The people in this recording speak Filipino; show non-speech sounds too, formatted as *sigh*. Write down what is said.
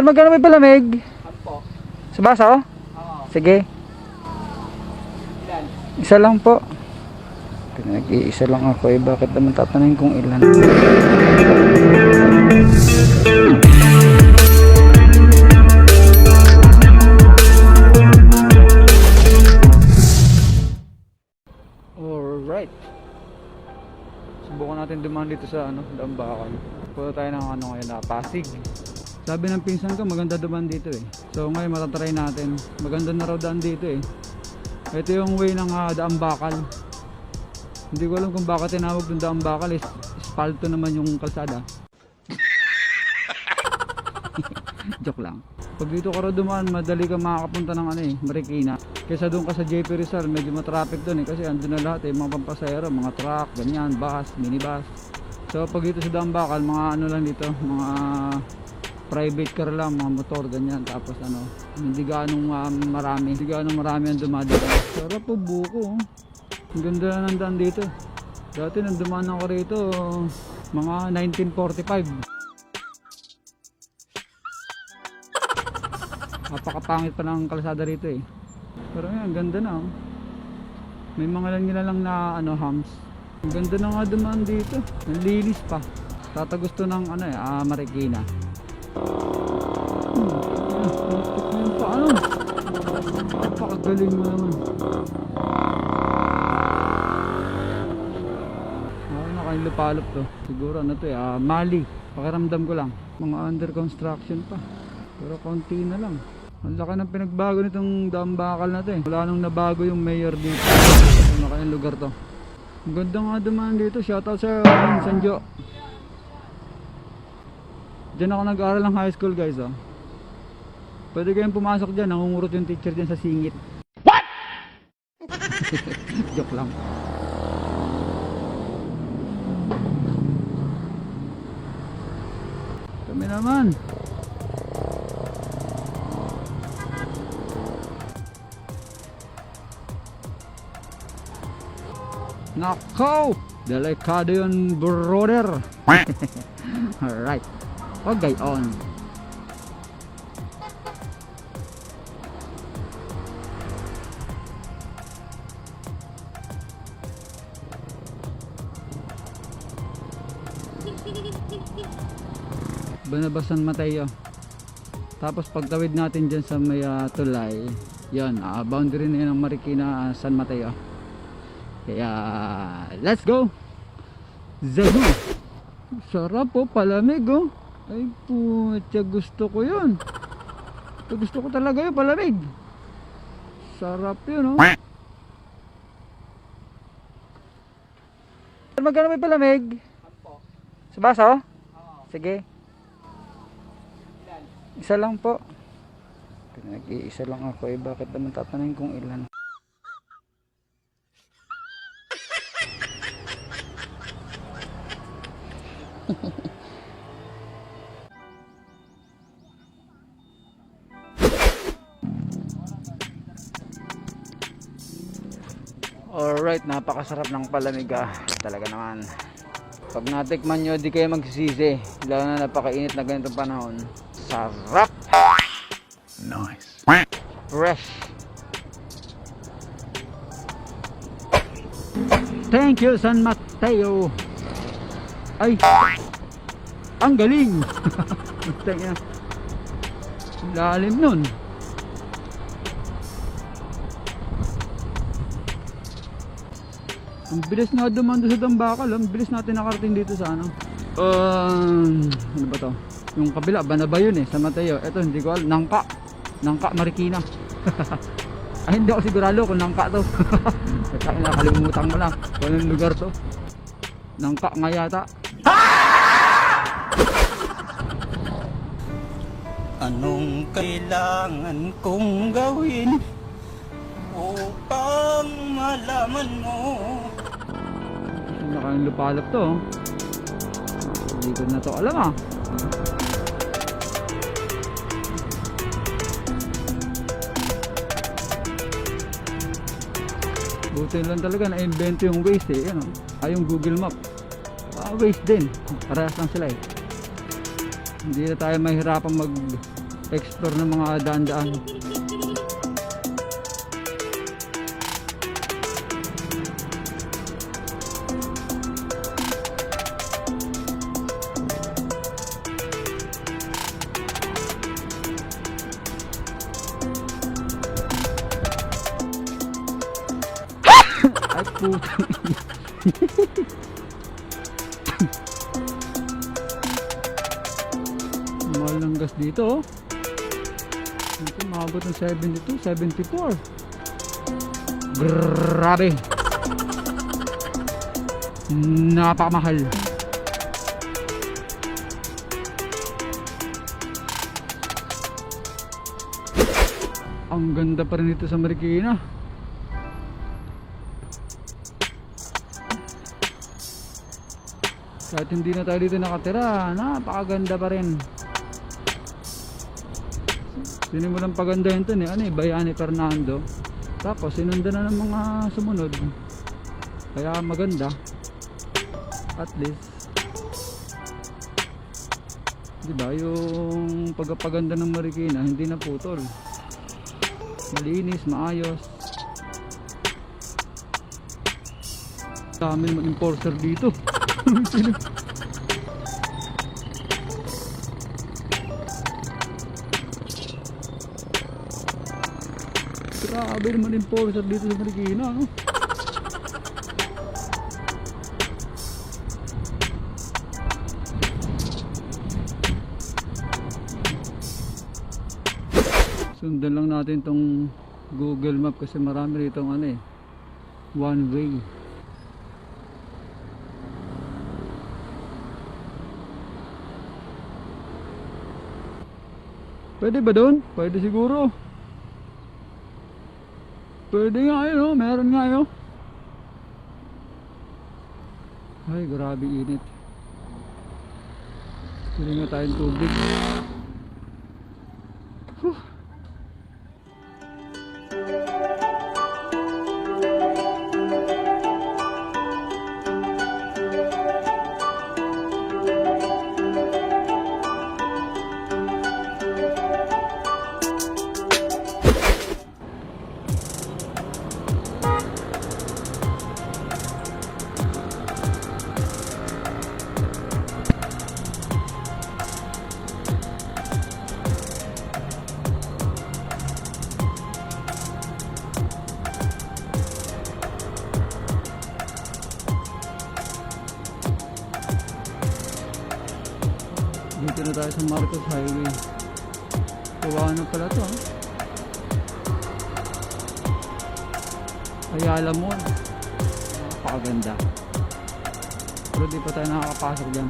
Magkano may palamig? Ampo. Sa baso? Oo. Sige. Ilan? Isa lang po. Nag-iisa lang ako eh. Bakit naman tatanungin kung ilan? Alright. Subukan natin dumaan dito sa ano, Dambakan. Punta tayo ng ano ngayon na Pasig. Sabi ng pinsan ko maganda dumaan dito eh. So ngayon matatry natin. Maganda na raw daan dito eh. Ito yung way ng uh, Daang Bakal. Hindi ko alam kung bakit tinawag yung Daang Bakal. Is espalto naman yung kalsada. *laughs* Joke lang. Pag dito ka raw dumaan, madali ka makakapunta ng ano eh, Marikina. Kaysa doon ka sa JP Rizal, medyo matraffic doon eh. Kasi andun na lahat eh, mga pampasayero, mga truck, ganyan, bus, minibus. So pag dito sa Daang Bakal, mga ano lang dito, mga private car lang, mga motor, ganyan. Tapos ano, hindi ganong um, marami. Hindi ganong marami ang dumadaan. Sarap po buko. oh. Ang ganda na ng dito. Dati nang dumaan ako rito, mga 1945. Napakapangit pa ng kalsada rito eh. Pero yan, ganda na oh. May mga lang nila lang na ano, hams. Ang ganda na nga dumaan dito. Ang linis pa. Tatagusto ng ano eh, ah, Marikina. Napakagaling mo naman. Ako nakailupalop to. Siguro ano to eh, ah, Mali. Pakiramdam ko lang. Mga under construction pa. Pero konti na lang. Ang laki ng pinagbago nitong dambakal na to eh. Wala nung nabago yung mayor dito. Ano kayang lugar to. Ang ganda nga dumaan dito. Shoutout sa uh, Sanjo. Diyan ako nag-aaral ng high school guys oh. Pwede kayong pumasok dyan. Nangungurot yung teacher dyan sa singit. What? *laughs* Joke lang. Kami naman. Nako! Delikado yun, brother. *laughs* Alright. Okay, on. Banabasan Mateo. Tapos pagtawid natin dyan sa may ah, tulay, yan, ah, boundary na yun ng Marikina, ah, San Mateo. Kaya, let's go! Zehu! Sarap po, palamig oh. Ay putya, gusto ko yun. Ito gusto ko talaga yun, palamig. Sarap yun oh. Magkano may palamig? Ampo. Sa baso? Oo. Sige. Isa lang po. Nag-iisa lang ako eh. Bakit naman tatanungin kung ilan? *laughs* Alright, napakasarap ng palamig ah. Talaga naman. Pag natikman nyo, di kayo magsisisi. Lalo na napakainit na ganitong panahon. Sarap! Nice. Fresh! Thank you, San Mateo! Ay! Ang galing! *laughs* Lalim nun. Ang bilis nga dumaan doon sa Dambakal. Ang bilis natin nakarating dito sa ano. Um, ano ba to? Yung kabila, Banaba yun eh, sa Mateo. Ito, hindi ko alam. Nangka. Nangka Marikina. *laughs* Ay, hindi ako sigurado kung nangka to. *laughs* Kaya nakalimutan mo lang kung anong lugar to. Nangka nga yata. *laughs* Anong kailangan kong gawin upang malaman mo? Nakalang lupalop to. oh. Hindi ko na to alam ah. Buti lang talaga na-invento yung Waze eh. Ano? Ay yung Google Map. Ah, Waze din. Parehas lang sila eh. Hindi na tayo mahirapan mag explore ng mga daan-daan. Putang *laughs* Mahal ng gas dito oh. Dito maabot ng 72, 74. Grabe. Napakamahal. Ang ganda pa rin ito sa Marikina. Kahit hindi na tayo dito nakatira, napakaganda pa rin. Sinimulan paganda yun to ni ano eh, Bayani Fernando. Tapos sinundan na ng mga sumunod. Kaya maganda. At least. Diba, yung pagpaganda ng Marikina, hindi na putol. Malinis, maayos. Dami naman enforcer dito. Grabe naman enforcer dito sa Marikina, no? Sundan lang natin tong Google Map kasi marami rito ano eh. One way. Pwede ba doon? Pwede siguro. Pwede nga yun, oh. meron nga yun. Ay, grabe init. Pili nga tayong tubig. Huh. Dito na tayo sa Marcos Highway. Kawawa na pala to. ah. Ayala Mall. Napakaganda. Pero di pa tayo nakakapasok dyan.